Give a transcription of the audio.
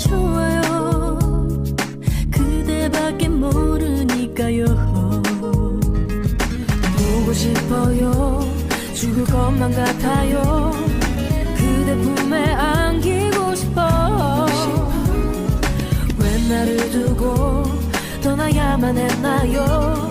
좋아요. 그대밖에 모르니까요. 보고 싶어요. 죽을 것만 같아요. 그대 품에 안기고 싶어. 왜 나를 두고 떠나야만 했나요